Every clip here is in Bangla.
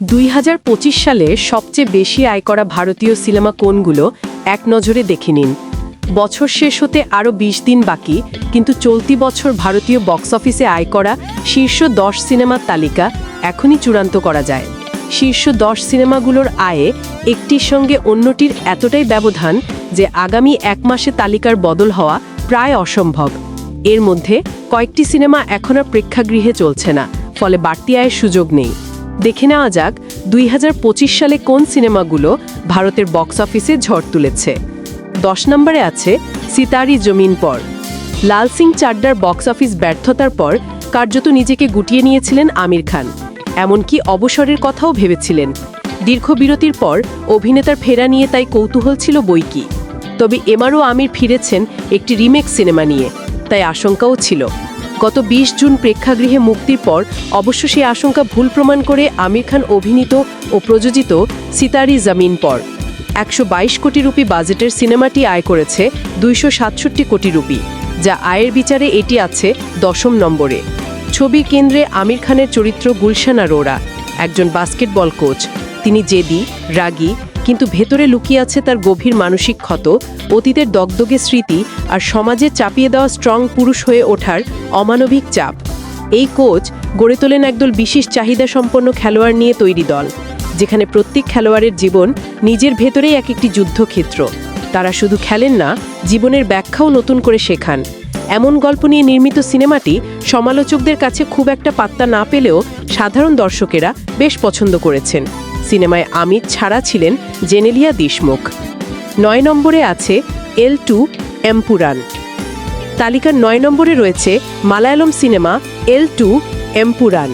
দুই হাজার পঁচিশ সালে সবচেয়ে বেশি আয় করা ভারতীয় সিনেমা কোনগুলো এক নজরে দেখে নিন। বছর শেষ হতে আরও ২০ দিন বাকি, কিন্তু চলতি বছর ভারতীয় বক্স অফিসে আয় করা শীর্ষ দশ সিনেমার তালিকা এখনই চূড়ান্ত করা যায়। শীর্ষ দশ সিনেমাগুলোর আয়ে একটির সঙ্গে অন্যটির এতটাই ব্যবধান যে আগামী এক মাসে তালিকার বদল হওয়া প্রায় অসম্ভব। এর মধ্যে কয়েকটি সিনেমা এখন আর প্রেক্ষাগৃহে চলছে না, ফলে বাড়তি আয়ের সুযোগ নেই। দেখে নেওয়া যাক দুই হাজার পঁচিশ সালে কোন সিনেমাগুলো ভারতের বক্স অফিসে ঝড় তুলেছে। দশ নম্বরে আছে সিতারি জমিন পর। লাল সিং চাড্ডার বক্স অফিস ব্যর্থতার পর কার্যত নিজেকে গুটিয়ে নিয়েছিলেন আমির খান। এমনকি অবসরের কথাও ভেবেছিলেন। দীর্ঘ বিরতির পর অভিনেতার ফেরা নিয়ে তাই কৌতূহল ছিল বইকি তবে এমারও আমির ফিরেছেন একটি রিমেক সিনেমা নিয়ে, তাই আশঙ্কাও ছিল। গত ২০ জুন প্রেক্ষাগৃহে মুক্তির পর অবশ্য সেই আশঙ্কা ভুল প্রমাণ করে আমির খান অভিনীত ও প্রযোজিত সিতারি জামিন পর। একশো বাইশ কোটি রুপি বাজেটের সিনেমাটি আয় করেছে দুইশো সাতষট্টি কোটি রুপি, যা আয়ের বিচারে এটি আছে দশম নম্বরে। ছবির কেন্দ্রে আমির খানের চরিত্র গুলশান আরোরা একজন বাস্কেটবল কোচ। তিনি জেদি, রাগী কিন্তু ভেতরে লুকিয়ে আছে তার গভীর মানসিক ক্ষত, অতীতের দগদগে স্মৃতি আর সমাজে চাপিয়ে দেওয়া স্ট্রং পুরুষ হয়ে ওঠার অমানবিক চাপ। এই কোচ গড়ে তোলেন একদল বিশেষ চাহিদা সম্পন্ন খেলোয়াড় নিয়ে তৈরি দল, যেখানে প্রত্যেক খেলোয়াড়ের জীবন নিজের ভেতরেই এক একটি যুদ্ধক্ষেত্র। তারা শুধু খেলেন না, জীবনের ব্যাখ্যাও নতুন করে শেখান। এমন গল্প নিয়ে নির্মিত সিনেমাটি সমালোচকদের কাছে খুব একটা পাত্তা না পেলেও সাধারণ দর্শকেরা বেশ পছন্দ করেছেন। সিনেমায় আমির ছাড়া ছিলেন জেনেলিয়া দেশমুখ। নয় নম্বরে আছে এল টু এম্পুরান। তালিকার নয় নম্বরে রয়েছে Malayalam cinema L two Empuraan.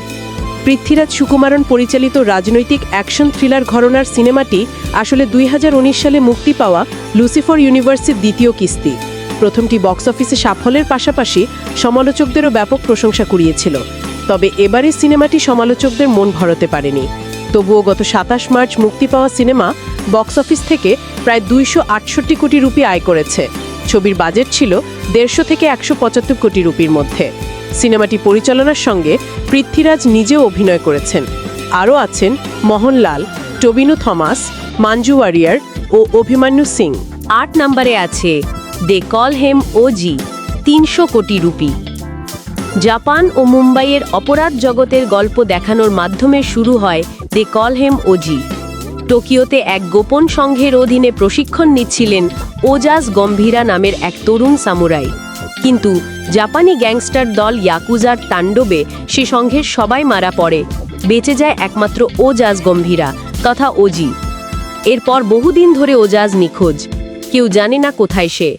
Prithviraj Sukumaran পরিচালিত রাজনৈতিক অ্যাকশন থ্রিলার ঘরনার সিনেমাটি আসলে দুই হাজার উনিশ সালে মুক্তি পাওয়া লুসিফর ইউনিভার্সের দ্বিতীয় কিস্তি। প্রথমটি বক্স অফিসে সাফল্যের পাশাপাশি সমালোচকদেরও ব্যাপক প্রশংসা কুড়িয়েছিল। তবে এবারের সিনেমাটি সমালোচকদের মন ভরাতে পারেনি। তবুও গত সাতাশ মার্চ মুক্তি পাওয়া সিনেমা বক্স অফিস থেকে প্রায় দুইশো আটষট্টি কোটি রুপি আয় করেছে। ছবির বাজেট ছিল দেড়শো থেকে একশো পঁচাত্তর কোটি রুপির মধ্যে। সিনেমাটি পরিচালনার সঙ্গে পৃথ্বীরাজ নিজেও অভিনয় করেছেন। আরও আছেন মোহনলাল, টবিনু থমাস, মাঞ্জু ওয়ারিয়ার ও অভিমান্যু সিং। আট নম্বরে আছে দে কল হেম ওজি, তিনশো কোটি রুপি। জাপান ও মুম্বাইয়ের অপরাধ জগতের গল্প দেখানোর মাধ্যমে শুরু হয় দে কল হেম ওজি। টোকিওতে এক গোপন সংঘের অধীনে প্রশিক্ষণ নিচ্ছিলেন ওজাজ গম্ভীরা নামের এক তরুণ সামুরাই। কিন্তু জাপানি গ্যাংস্টার দল ইয়াকুজার তাণ্ডবে সে সংঘের সবাই মারা পড়ে। বেঁচে যায় একমাত্র ওজাজ গম্ভীরা তথা ওজি। এরপর বহুদিন ধরে ওজাজ নিখোঁজ। কেউ জানে না কোথায় সে।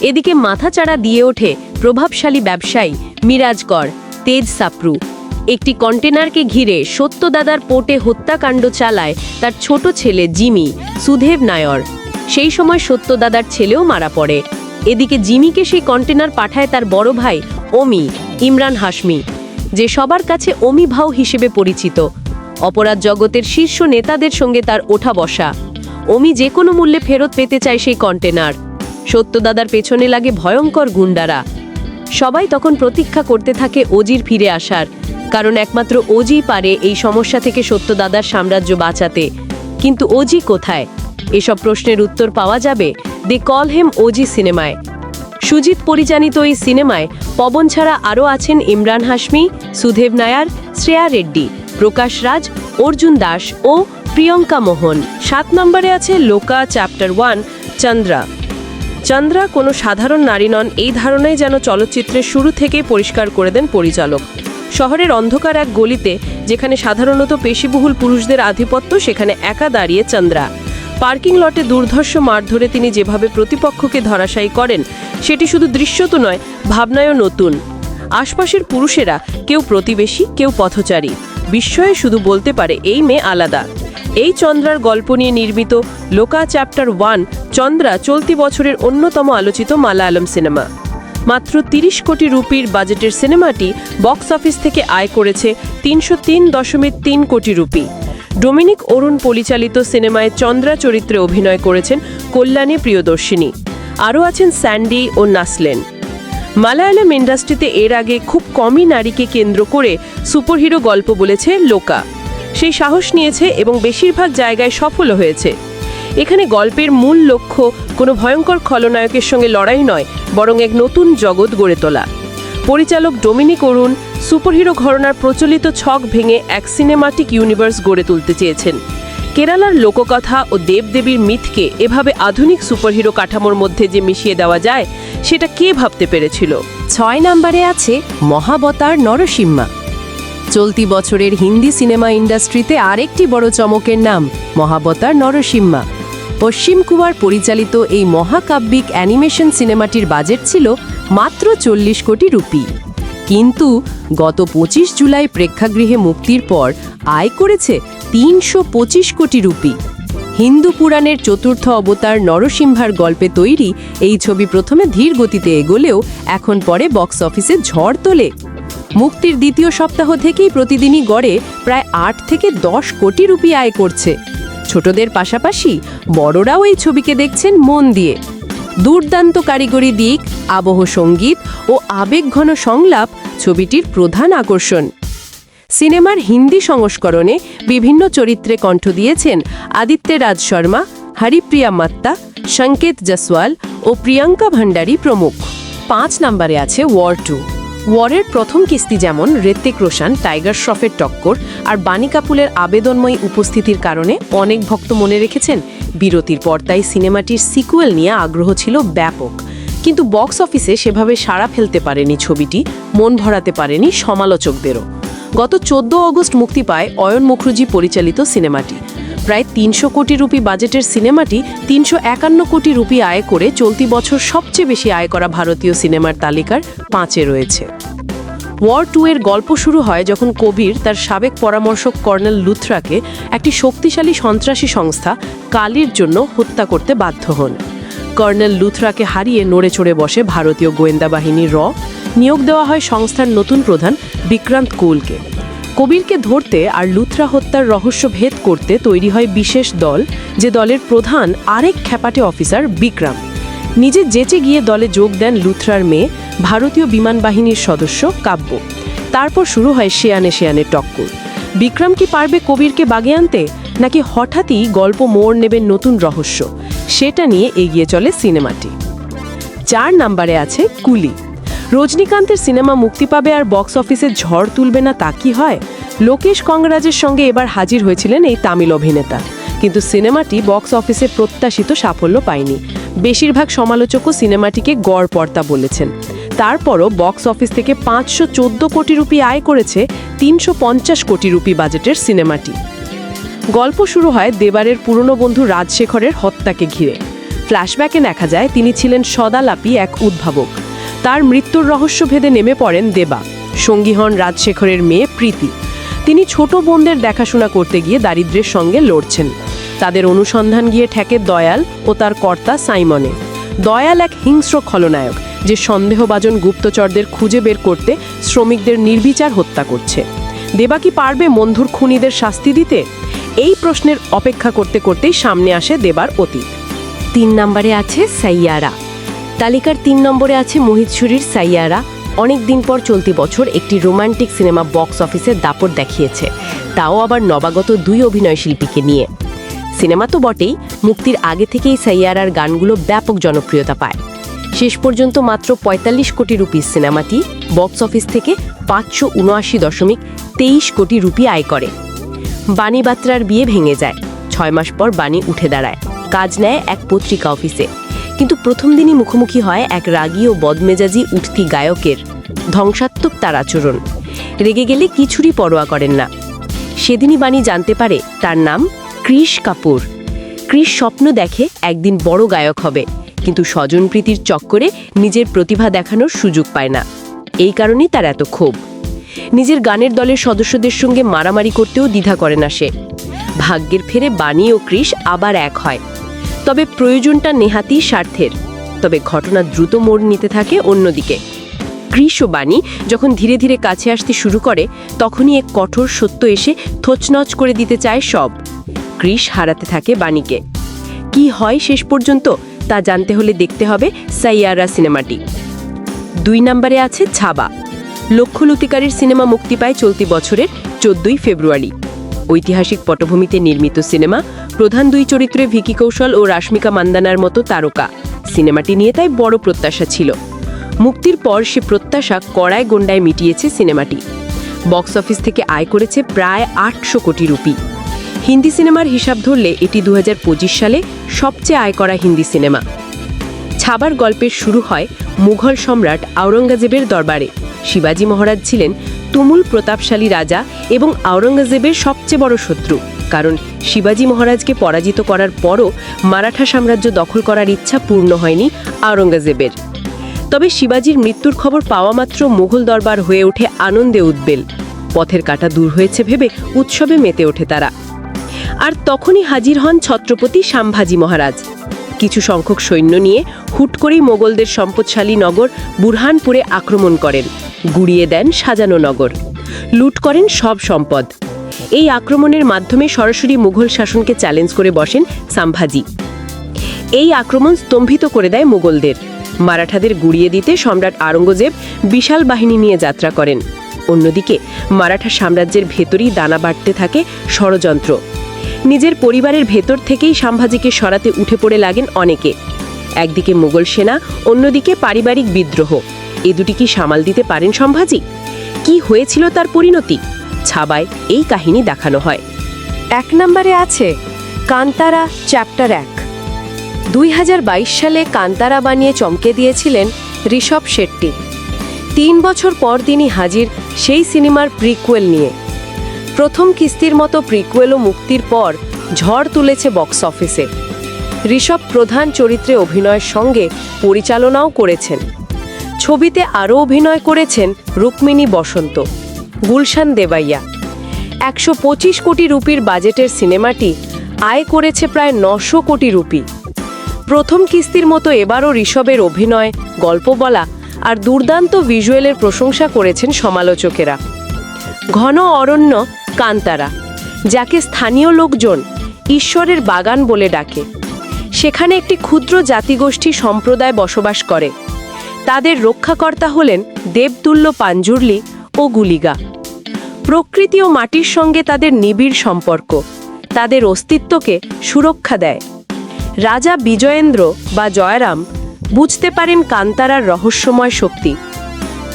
এদিকে মাথাচাড়া দিয়ে ওঠে প্রভাবশালী ব্যবসায়ী মিরাজ কর তেজ সাপ্রু। একটি কন্টেনারকে ঘিরে সত্যদাদার পোর্টে হত্যাকাণ্ড চালায় তার ছোট ছেলে জিমি, সুধেব নায়র। সেই সময় সত্যদাদার ছেলেও মারা পড়ে। এদিকে জিমিকে সেই কন্টেনার পাঠায় তার বড় ভাই ওমি, ইমরান হাসমি যে সবার কাছে অমি ভাও হিসেবে পরিচিত। অপরাধ জগতের শীর্ষ নেতাদের সঙ্গে তার ওঠা বসা। অমি যে কোনো মূল্যে ফেরত পেতে চায় সেই কন্টেনার। সত্যদাদার পেছনে লাগে ভয়ঙ্কর গুন্ডারা। সবাই তখন প্রতীক্ষা করতে থাকে অজির ফিরে আসার। কারণ একমাত্র অজিই পারে এই সমস্যা থেকে সত্যদাদার সাম্রাজ্য বাঁচাতে। কিন্তু ওজি কোথায়? এসব প্রশ্নের উত্তর পাওয়া যাবে দি কল হেম ওজি সিনেমায়। সুজিত পরিচালিত এই সিনেমায় পবন ছাড়া আরও আছেন ইমরান হাসমি সুধেব নায়ার, শ্রেয়া রেড্ডি, প্রকাশ রাজ, অর্জুন দাস ও প্রিয়ঙ্কা মোহন। সাত নম্বরে আছে লোকা, চ্যাপ্টার ওয়ান, চন্দ্রা। চন্দ্রা কোনো সাধারণ নারী নন, এই ধারণাই যেন চলচ্চিত্রের শুরু থেকেই পরিষ্কার করে দেন পরিচালক। শহরের অন্ধকার এক গলিতে, যেখানে সাধারণত পেশিবহুল পুরুষদের আধিপত্য, সেখানে একা দাঁড়িয়ে চন্দ্রা। পার্কিং লটে দুর্ধর্ষ মারধরে তিনি যেভাবে প্রতিপক্ষকে ধরাশায়ী করেন, সেটি শুধু দৃশ্যত নয়, ভাবনায়ও নতুন। আশপাশের পুরুষেরা, কেউ প্রতিবেশী, কেউ পথচারী। বিস্ময়ে শুধু বলতে পারে, এই মেয়ে আলাদা। এই চন্দ্রার গল্প নিয়ে নির্মিত লোকা চ্যাপ্টার ওয়ান, চন্দ্রা চলতি বছরের অন্যতম আলোচিত মালায়ালম সিনেমা। মাত্র তিরিশ কোটি রুপির বাজেটের সিনেমাটি বক্স অফিস থেকে আয় করেছে তিনশো তিন দশমিক তিন কোটি রুপি। ডোমিনিক অরুণ পরিচালিত সিনেমায় চন্দ্রা চরিত্রে অভিনয় করেছেন কল্যাণী প্রিয়দর্শিনী। আরও আছেন স্যান্ডি ও নাসলেন। মালায়ালাম ইন্ডাস্ট্রিতে এর আগে খুব কমই নারীকে কেন্দ্র করে সুপারহিরো গল্প বলেছে লোকা। সেই সাহস নিয়েছে এবং বেশিরভাগ জায়গায় সফল হয়েছে। এখানে গল্পের মূল লক্ষ্য কোনো ভয়ঙ্কর খলনায়কের সঙ্গে লড়াই নয়, বরং এক নতুন জগৎ গড়ে তোলা। পরিচালক ডোমিনিক অরুণ সুপারহিরো ঘরনার প্রচলিত ছক ভেঙে এক সিনেমাটিক ইউনিভার্স গড়ে তুলতে চেয়েছেন। কেরালার লোককথা ও দেবদেবীর মিথকে এভাবে আধুনিক সুপারহিরো কাঠামোর মধ্যে যে মিশিয়ে দেওয়া যায়, সেটা কে ভাবতে পেরেছিল? ছয় নম্বরে আছে মহাবতার নরসিম্মা। চলতি বছরের হিন্দি সিনেমা ইন্ডাস্ট্রিতে আরেকটি বড় চমকের নাম মহাবতার নরসিম্মা। পশ্চিম কুমার পরিচালিত এই মহাকাব্যিক অ্যানিমেশন সিনেমাটির বাজেট ছিল মাত্র চল্লিশ কোটি রুপি। কিন্তু গত পঁচিশ জুলাই প্রেক্ষাগৃহে মুক্তির পর আয় করেছে তিনশো পঁচিশ কোটি রুপি। হিন্দু পুরাণের চতুর্থ অবতার নরসিংহার গল্পে তৈরি এই ছবি প্রথমে ধীর গতিতে এগোলেও এখন পরে বক্স অফিসে ঝড় তোলে। মুক্তির দ্বিতীয় সপ্তাহ থেকেই প্রতিদিনই গড়ে প্রায় আট থেকে দশ কোটি রুপি আয় করছে। ছোটদের পাশাপাশি বড়রাও এই ছবিকে দেখছেন মন দিয়ে। দুর্দান্ত কারিগরি দিক, আবহ সংগীত ও আবেগঘন সংলাপ ছবিটির প্রধান আকর্ষণ। সিনেমার হিন্দি সংস্করণে বিভিন্ন চরিত্রে কণ্ঠ দিয়েছেন আদিত্য রাজ শর্মা, হরিপ্রিয়া মাত্তা, সংকেত জসওয়াল ও প্রিয়াঙ্কা ভান্ডারী প্রমুখ। পাঁচ নম্বরে আছে ওয়ার টু ওয়ারের প্রথম কিস্তি যেমন ঋত্বিক রোশন, টাইগার শ্রফের টক্কর আর বানি কাপুলের আবেদনময়ী উপস্থিতির কারণে অনেক ভক্ত মনে রেখেছেন বিরতির পর তাই সিনেমাটির সিকুয়েল নিয়ে আগ্রহ ছিল ব্যাপক। কিন্তু বক্স অফিসে সেভাবে সাড়া ফেলতে পারেনি ছবিটি, মন ভরাতে পারেনি সমালোচকদেরও। গত চোদ্দ অগস্ট মুক্তি পায় অয়ন মুখরুজি পরিচালিত সিনেমাটি। প্রায় তিনশো কোটি রুপি বাজেটের সিনেমাটি তিনশো একান্ন কোটি রুপি আয় করে চলতি বছর সবচেয়ে বেশি আয় করা ভারতীয় সিনেমার তালিকার পাঁচে রয়েছে। ওয়ার টু এর গল্প শুরু হয় যখন কবির তার সাবেক পরামর্শক কর্নেল লুথরাকে একটি শক্তিশালী সন্ত্রাসী সংস্থা কালির জন্য হত্যা করতে বাধ্য হন। কর্নেল লুথরাকে হারিয়ে নড়ে চড়ে বসে ভারতীয় গোয়েন্দা বাহিনী র। নিয়োগ দেওয়া হয় সংস্থার নতুন প্রধান বিক্রান্ত কুলকে। কবিরকে ধরতে আর লুথরা হত্যার রহস্য ভেদ করতে তৈরি হয় বিশেষ দল, যে দলের প্রধান আরেক খ্যাপাটে অফিসার বিক্রম। নিজে যেচে গিয়ে দলে যোগ দেন লুথরার মেয়ে, ভারতীয় বিমান বাহিনীর সদস্য কাব্য। তারপর শুরু হয় শেয়ানে শেয়ানে টক্কর। বিক্রম কি পারবে কবিরকে বাগে আনতে? নাকি হঠাৎই গল্প মোড় নেবে নতুন রহস্য? সেটা নিয়ে এগিয়ে চলে সিনেমাটি। চার নাম্বারে আছে কুলি। রজনীকান্তের সিনেমা মুক্তি পাবে আর বক্স অফিসে ঝড় তুলবে না তা কি হয়? লোকেশ কংরাজের সঙ্গে এবার হাজির হয়েছিলেন এই তামিল অভিনেতা। কিন্তু সিনেমাটি বক্স অফিসে প্রত্যাশিত সাফল্য পায়নি। বেশিরভাগ সমালোচকও সিনেমাটিকে গড় পর্তা বলেছেন। তারপরও বক্স অফিস থেকে পাঁচশো চোদ্দ কোটি রুপি আয় করেছে তিনশো পঞ্চাশ কোটি রুপি বাজেটের সিনেমাটি। গল্প শুরু হয় দেবারের পুরনো বন্ধু রাজশেখরের হত্যাকে ঘিরে। ফ্ল্যাশব্যাকে দেখা যায় তিনি ছিলেন সদালাপি এক উদ্ভাবক। তার মৃত্যুর রহস্য ভেদে নেমে পড়েন দেবা সঙ্গী হন রাজশেখরের মেয়ে প্রীতি। তিনি ছোট বোনদের দেখাশোনা করতে গিয়ে দারিদ্র্যের সঙ্গে লড়ছেন। তাদের অনুসন্ধান গিয়ে ঠেকে দয়াল ও তার কর্তা সাইমনে। দয়াল এক হিংস্র খলনায়ক, যে সন্দেহভাজন গুপ্তচরদের খুঁজে বের করতে শ্রমিকদের নির্বিচার হত্যা করছে। দেবা কি পারবে মন্ধুর খুনিদের শাস্তি দিতে? এই প্রশ্নের অপেক্ষা করতে করতেই সামনে আসে দেবার অতীত। তিন নম্বরে আছে সাইয়ারা। তালিকার তিন নম্বরে আছে মোহিত সুরির সাইয়ারা। অনেক দিন পর চলতি বছর একটি রোমান্টিক সিনেমা বক্স অফিসে দাপট দেখিয়েছে। তাও আবার নবাগত দুই অভিনয় শিল্পীকে নিয়ে। সিনেমা তো বটেই, মুক্তির আগে থেকেই সাইয়ারার গানগুলো ব্যাপক জনপ্রিয়তা পায়। শেষ পর্যন্ত মাত্র ৪৫ কোটি রুপির সিনেমাটি বক্স অফিস থেকে পাঁচশো উনআশি দশমিক তেইশ কোটি রুপি আয় করে। বাণী বাত্রার বিয়ে ভেঙে যায়। ছয় মাস পর বাণী উঠে দাঁড়ায়। কাজ নেয় এক পত্রিকা অফিসে। কিন্তু প্রথম দিনই মুখোমুখি হয় এক রাগী ও বদমেজাজি উঠতি গায়কের ধ্বংসাত্মক তার আচরণ। রেগে গেলে কিছুরই পরোয়া করেন না। সেদিনই বাণী জানতে পারে তার নাম ক্রিশ কাপুর। ক্রিশ স্বপ্ন দেখে একদিন বড় গায়ক হবে, কিন্তু স্বজনপ্রীতির চক্করে নিজের প্রতিভা দেখানোর সুযোগ পায় না। এই কারণেই তার এত ক্ষোভ। নিজের গানের দলের সদস্যদের সঙ্গে মারামারি করতেও দ্বিধা করে না সে। ভাগ্যের ফেরে বাণী ও ক্রিশ আবার এক হয়। তবে প্রয়োজনটা নেহাতি স্বার্থের। তবে ঘটনা দ্রুত মোড় নিতে থাকে অন্যদিকে। ক্রিস ও বাণী যখন ধীরে ধীরে কাছে আসতে শুরু করে, তখনই এক কঠোর সত্য এসে থোচনচ করে দিতে চায় সব। ক্রিস হারাতে থাকে বাণীকে। কি হয় শেষ পর্যন্ত, তা জানতে হলে দেখতে হবে সাইয়ারা সিনেমাটি। দুই নম্বরে আছে ছাবা। লক্ষ্যলতিকারীর সিনেমা মুক্তি পায় চলতি বছরের চোদ্দই ফেব্রুয়ারি। ঐতিহাসিক পটভূমিতে নির্মিত সিনেমা, প্রধান দুই চরিত্রে ভিকি কৌশল ও রাশ্মিকা মান্দানার মতো তারকা। সিনেমাটি নিয়ে তাই বড় প্রত্যাশা ছিল। মুক্তির পর সে প্রত্যাশা কড়ায় গন্ডায় মিটিয়েছে সিনেমাটি। বক্স অফিস থেকে আয় করেছে প্রায় আটশো কোটি রুপি। হিন্দি সিনেমার হিসাব ধরলে এটি দু হাজার পঁচিশ সালে সবচেয়ে আয় করা হিন্দি সিনেমা। ছাবার গল্পের শুরু হয় মুঘল সম্রাট আওরঙ্গজেবের দরবারে। শিবাজি মহারাজ ছিলেন তুমুল প্রতাপশালী রাজা এবং আওরঙ্গজেবের সবচেয়ে বড় শত্রু। কারণ শিবাজি মহারাজকে পরাজিত করার পরও মারাঠা সাম্রাজ্য দখল করার ইচ্ছা পূর্ণ হয়নি আওরঙ্গজেবের। তবে শিবাজির মৃত্যুর খবর পাওয়া মাত্র মুঘল দরবার হয়ে ওঠে আনন্দে উদ্বেল। পথের কাটা দূর হয়েছে ভেবে উৎসবে মেতে ওঠে তারা। আর তখনই হাজির হন ছত্রপতি সাম্ভাজি মহারাজ। কিছু সংখ্যক সৈন্য নিয়ে হুট করেই মোগলদের সম্পদশালী নগর বুরহানপুরে আক্রমণ করেন। গুড়িয়ে দেন সাজানো নগর। লুট করেন সব সম্পদ। এই আক্রমণের মাধ্যমে সরাসরি মুঘল শাসনকে চ্যালেঞ্জ করে বসেন সাম্ভাজি। এই আক্রমণ স্তম্ভিত করে দেয় মুঘলদের। মারাঠাদের গুড়িয়ে দিতে সম্রাট আরঙ্গজেব বিশাল বাহিনী নিয়ে যাত্রা করেন। অন্যদিকে, মারাঠা সাম্রাজ্যের ভেতরেই দানা বাড়তে থাকে ষড়যন্ত্র। নিজের পরিবারের ভেতর থেকেই সাম্ভাজিকে সরাতে উঠে পড়ে লাগেন অনেকে। একদিকে মুঘল সেনা, অন্যদিকে পারিবারিক বিদ্রোহ। এ দুটি কি সামাল দিতে পারেন সম্ভাজি? কি হয়েছিল তার পরিণতি? ছাবায় এই কাহিনী দেখানো হয়। এক নম্বরে আছে, কান্তারা চ্যাপ্টার এক। দুই সালে কান্তারা বানিয়ে চমকে দিয়েছিলেন ঋষভ শেট্টি। তিন বছর পর তিনি হাজির সেই সিনেমার প্রিকুয়েল নিয়ে। প্রথম কিস্তির মতো প্রিকুয়েলও মুক্তির পর ঝড় তুলেছে বক্স অফিসে ঋষভ প্রধান চরিত্রে অভিনয়ের সঙ্গে পরিচালনাও করেছেন। ছবিতে আরও অভিনয় করেছেন রুক্মিণী বসন্ত, গুলশান দেবাইয়া। একশো পঁচিশ কোটি রুপির বাজেটের সিনেমাটি আয় করেছে প্রায় নশো কোটি রুপি। প্রথম কিস্তির মতো এবারও ঋষভের অভিনয়, গল্প বলা আর দুর্দান্ত ভিজুয়ালের প্রশংসা করেছেন সমালোচকেরা। ঘন অরণ্য কান্তারা, যাকে স্থানীয় লোকজন ঈশ্বরের বাগান বলে ডাকে। সেখানে একটি ক্ষুদ্র জাতিগোষ্ঠী সম্প্রদায় বসবাস করে। তাদের রক্ষাকর্তা হলেন দেবতুল্য পাঞ্জুরলি ও গুলিগা। প্রকৃতি ও মাটির সঙ্গে তাদের নিবিড় সম্পর্ক। তাদের অস্তিত্বকে সুরক্ষা দেয়। রাজা বিজয়েন্দ্র বা জয়রাম বুঝতে পারেন কান্তারার রহস্যময় শক্তি।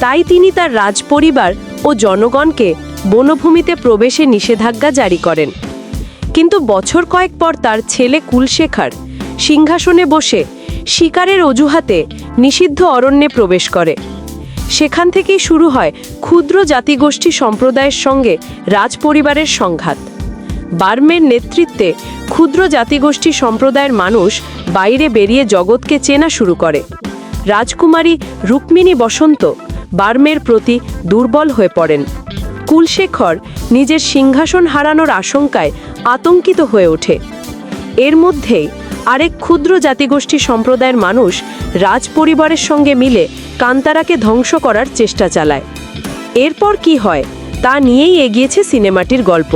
তাই তিনি তার রাজপরিবার ও জনগণকে বনভূমিতে প্রবেশে নিষেধাজ্ঞা জারি করেন। কিন্তু বছর কয়েক পর তার ছেলে কুলশেখার সিংহাসনে বসে শিকারের অজুহাতে নিষিদ্ধ অরণ্যে প্রবেশ করে। সেখান থেকেই শুরু হয় ক্ষুদ্র জাতিগোষ্ঠী সম্প্রদায়ের সঙ্গে রাজপরিবারের সংঘাত। বার্মের নেতৃত্বে ক্ষুদ্র জাতিগোষ্ঠী সম্প্রদায়ের মানুষ বাইরে বেরিয়ে জগৎকে চেনা শুরু করে। রাজকুমারী রুক্মিণী বসন্ত বার্মের প্রতি দুর্বল হয়ে পড়েন। কুলশেখর নিজের সিংহাসন হারানোর আশঙ্কায় আতঙ্কিত হয়ে ওঠে। এর মধ্যেই আরেক ক্ষুদ্র জাতিগোষ্ঠী সম্প্রদায়ের মানুষ রাজ পরিবারের সঙ্গে মিলে কান্তারাকে ধ্বংস করার চেষ্টা চালায়। এরপর কি হয়? তা নিয়েই এগিয়েছে সিনেমাটির গল্প।